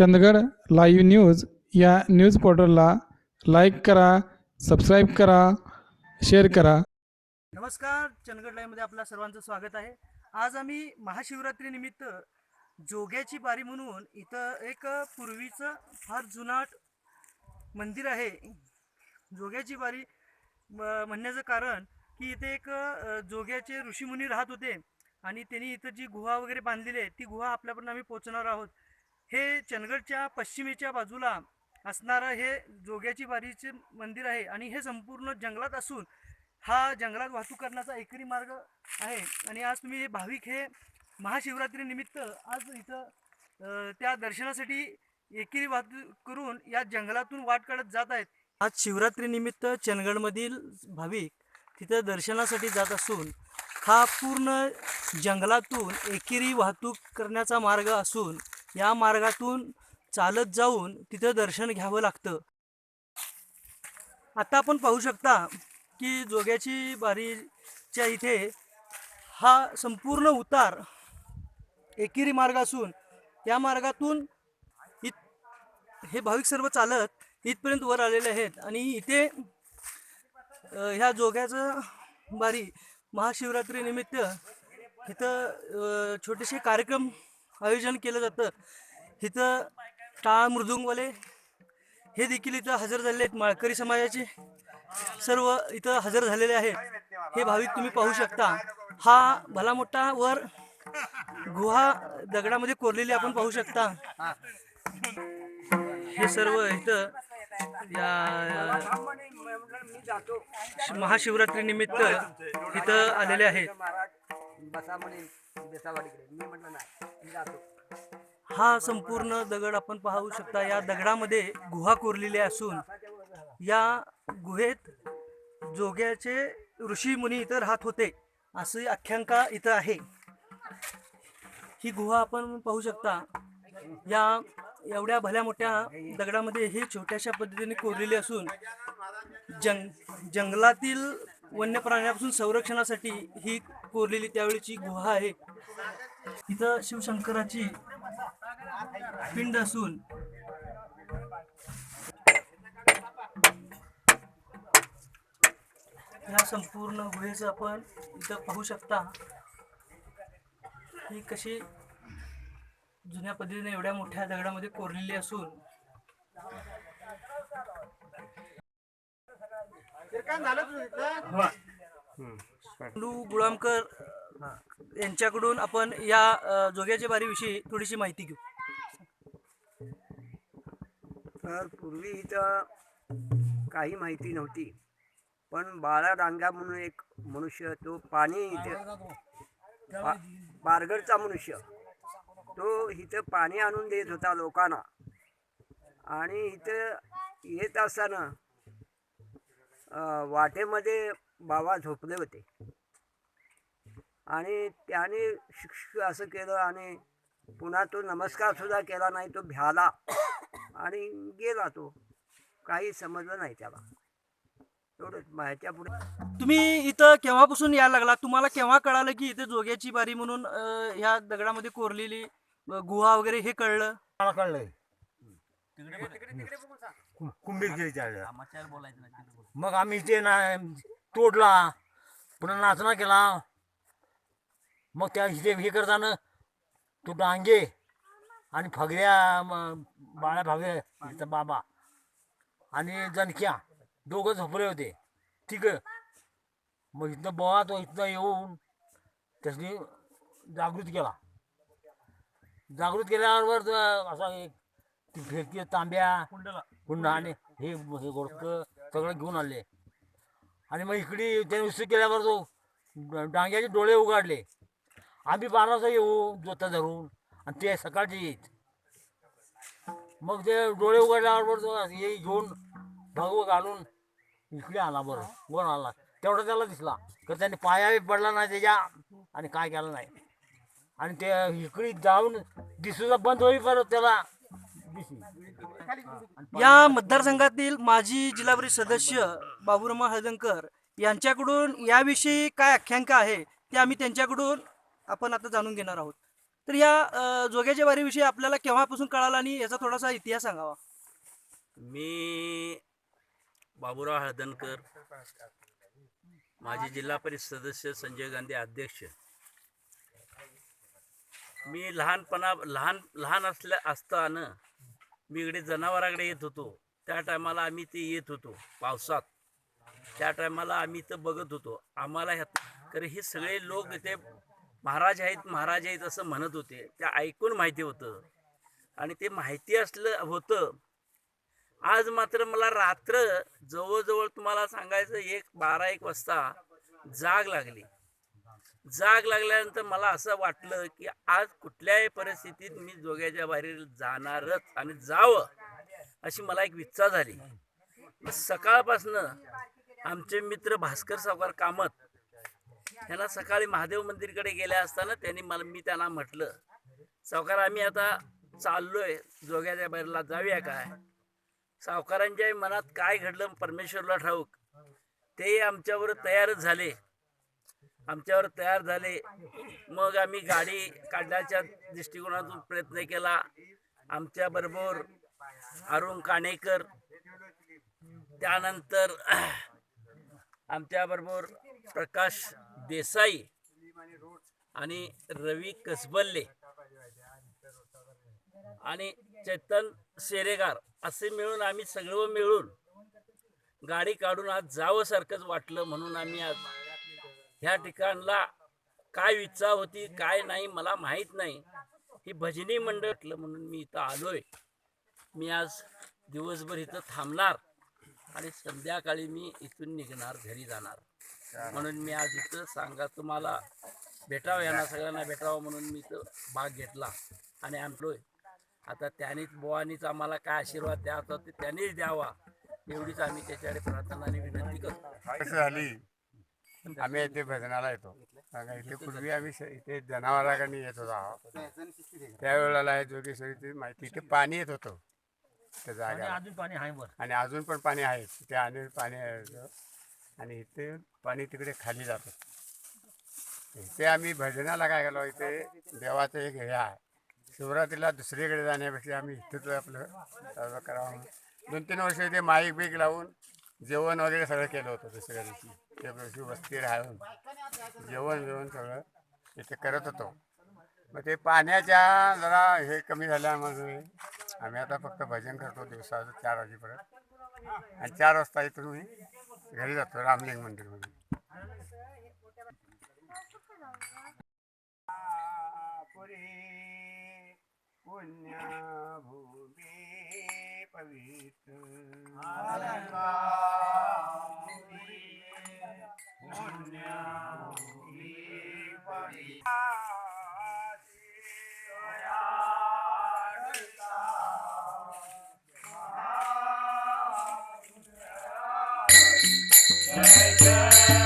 Chandgad live news या news पोर्टलला like करा सबस्क्राईब करा शेअर करा. नमस्कार चंदगड लाईव्हमध्ये आपल्या सर्वांचं स्वागत आहे. आज आम्ही महाशिवरात्रीनिमित्त जोग्याची बारी म्हणून इथं एक पूर्वीचं फार जुनाट मंदिर आहे. जोग्याची बारी म- म्हणण्याचं कारण की इथे एक जोग्याचे ऋषीमुनी राहत होते आणि त्यांनी इथं जी गुहा वगैरे बांधलेली आहे ती गुहा आपल्यापर्यंत आम्ही पोचणार आहोत. हे चंदगडच्या पश्चिमेच्या बाजूला असणारं हे जोग्याची बारीचे मंदिर आहे आणि हे संपूर्ण जंगलात असून हा जंगलात वाहतूक करण्याचा एकरी मार्ग आहे. आणि आज तुम्ही हे भाविक हे महाशिवरात्रीनिमित्त आज इथं त्या दर्शनासाठी एकेरी वाहतूक करून या जंगलातून वाट काढत जात आहेत. आज शिवरात्रीनिमित्त चंदगडमधील भाविक तिथं दर्शनासाठी जात असून हा पूर्ण जंगलातून एकेरी वाहतूक करण्याचा मार्ग असून या मार्गातून चालत जाऊन तिथं दर्शन घ्यावं लागतं. आता आपण पाहू शकता की जोग्याची बारीच्या इथे हा संपूर्ण उतार एकेरी मार्ग असून या मार्गातून इत हे भाविक सर्व चालत इथपर्यंत वर आलेले आहेत आणि इथे ह्या जोग्याचं बारी महाशिवरात्रीनिमित्त इथं छोटेसे कार्यक्रम आयोजन केलं जातं. इथं टाळ मृदुंगवाले हे देखील इथं हजर झालेले आहेत. माळकरी समाजाचे सर्व इथं हजर झालेले आहेत हे भाविक तुम्ही पाहू शकता. हा भला मोठा वर गुहा दगडामध्ये कोरलेली आपण पाहू शकता. हे सर्व इथं या महाशिवरात्री निमित्त इथं आलेले आहेत. हा संपूर्ण दगड आपण पाहू शकता या दगडामध्ये गुहा कोरलेली असून या गुहेत जोग्याचे ऋषी मुनी इथं राहत होते अशी आख्यांका इथं आहे. ही गुहा आपण पाहू शकता या एवढ्या भल्या मोठ्या दगडामध्ये ही छोट्याशा पद्धतीने कोरलेली असून जंग जंगलातील वन्य प्राण्यापासून संरक्षणासाठी ही कोरलेली त्यावेळीची गुहा आहे. इथं शिवशंकराची पिंड असून या संपूर्ण गुहेचं आपण इथं पाहू शकता. ही कशी जुन्या पद्धतीने एवढ्या मोठ्या दगडामध्ये कोरलेली असून गुळामकर यांच्याकडून आपण या जोग्याच्या बारीविषयी थोडीशी माहिती घेऊ. तर पूर्वी इथं काही माहिती नव्हती पण बाळा रांगा म्हणून एक मनुष्य तो पाणी इथे बारगडचा मनुष्य तो इथं पाणी आणून देत होता लोकांना. आणि इथं येत असताना वाटेमध्ये बाबा झोपले होते. आणि त्याने शिक्ष असं केलं आणि पुन्हा तो नमस्कार सुद्धा केला नाही तो भ्याला आणि गेला तो. काही समजलं नाही त्याला. एवढंच माहिती पुढे. तुम्ही इथं केव्हापासून यायला लागला? तुम्हाला केव्हा कळालं की इथे जोग्याची बारी म्हणून अ, ह्या दगडामध्ये कोरलेली अ, गुहा वगैरे हे कळलं? मला कळलंय. कु- कुंभीरगिरीच्या मग आम्ही ते ना तोडला. पुन्हा नाचना केला. मग त्या इथे हे करताना तो डांगे आणि फगड्या फगड्या इथं बाबा आणि जनक्या दोघं झोपले होते. ठीक आहे. मग इथनं बोवा तो इथनं येऊन त्याची जागृत केला. जागृत केल्याबरोबर तो असा एक ती फेकी तांब्या कुंडा आणि हे हे गोडक सगळं घेऊन आले आणि मग इकडे त्याने उसू केल्यावर तो डांग्याचे डोळे उघडले. आम्ही बाराचा येऊ जोता धरून. आणि ते सकाळचे येत. मग ते डोळे उघडल्याबरोबर येई हे घेऊन भगव घालून इकडे आला बरं वर आला. तेवढा त्याला दिसला. तर त्याने पायाही पडला नाही त्याच्या आणि काय केलं नाही. आणि ते इकडे जाऊन दिसूचा बंद होई परत त्याला. दिसली या मतदारसंघातील माजी जिल्हा परिषद सदस्य बाबुरामा हळदंकर यांच्याकडून याविषयी काय आख्यांका आहे ते आम्ही त्यांच्याकडून आपण आता जाणून घेणार आहोत. तर या जोग्याच्या वारीविषयी आपल्याला केव्हापासून कळाला आणि याचा थोडासा इतिहास सांगावा? मी बाबुराव हळदणकर माजी जिल्हा परिषद सदस्य संजय गांधी अध्यक्ष. मी लहानपणा लहान लहान असल्या असताना मी इकडे जनावराकडे येत होतो. त्या टायमाला आम्ही ते येत होतो पावसात. त्या टायमाला आम्ही तर बघत होतो. आम्हाला ह्यात कारण हे सगळे लोक इथे महाराज आहेत महाराज आहेत असं म्हणत होते. ते ऐकून माहिती होतं. आणि ते माहिती असलं होतं. आज मात्र मला रात्र जवळजवळ तुम्हाला सांगायचं एक बारा एक वाजता जाग लागली. जाग लागल्यानंतर मला असं वाटलं की आज कुठल्याही परिस्थितीत मी जोग्याच्या बाहेर जाणारच आणि जावं अशी मला एक इच्छा झाली. सकाळपासनं आमचे मित्र भास्कर सावकार कामत ह्याला सकाळी महादेव मंदिरकडे गेले असताना त्यांनी मला मी त्यांना म्हटलं सावकार आम्ही आता चाललोय जोग्याच्या बाहेरला जाऊया काय? सावकारांच्या मनात काय घडलं परमेश्वरला ठाऊक. ते आमच्यावर तयारच झाले. आमच्यावर तयार झाले. मग आम्ही गाडी काढण्याच्या दृष्टिकोनातून प्रयत्न केला. आमच्या बरोबर अरुण काणेकर त्यानंतर आमच्या बरोबर प्रकाश देसाई आणि रवी कसबल्ले आणि चेतन शेरेगार असे मिळून आम्ही सगळं मिळून गाडी काढून आज जावं सारखंच वाटलं म्हणून आम्ही आज ह्या ठिकाणला काय इच्छा होती काय नाही मला माहीत नाही. ही भजनी मंडळ म्हणून मी इथं आलोय. मी आज दिवसभर इथं थांबणार आणि संध्याकाळी मी इथून निघणार घरी जाणार. म्हणून मी आज इथं सांगा तुम्हाला भेटावं यांना सगळ्यांना भेटावं म्हणून मी इथं भाग घेतला आणि आमलोय आता त्यानेच बुवानीच आम्हाला काय आशीर्वाद द्यायचा ते त्यांनीच द्यावा एवढीच आम्ही त्याच्याकडे प्रार्थना आणि विनंती करतो. कसं झाली? आम्ही इथे भजनाला येतो. इथे पूर्वी आम्ही इथे जनावरांकडे येत होतो त्यावेळेला हे जोगेश्वरीची माहिती इथे पाणी येत होतं त्या जागेला. अजून पाणी आहे आणि अजून पण पाणी आहे. तिथे आणि पाणी आहे. आणि इथे पाणी तिकडे खाली जातं. इथे आम्ही भजनाला काय केलं इथे देवाचं एक हे आहे. शिवरात्रीला दुसरीकडे जाण्यापेक्षा आम्ही इथेच आपलं सर्व करावं दोन तीन वर्ष इथे माईक बीक लावून जेवण वगैरे सगळं केलं होतं दुसऱ्या दिवशी. त्या दिवशी वस्ती राहून जेवण जेवण सगळं इथे करत होतो. मग ते पाण्याच्या जरा हे कमी झाल्यामुळे आम्ही आता फक्त भजन करतो दिवसाचं चार वाजेपर्यंत. आणि चार वाजता इथून मी घरी जातो रामलिंग मंदिरमध्ये पुण्यभूमी पवित्र. Jai Jai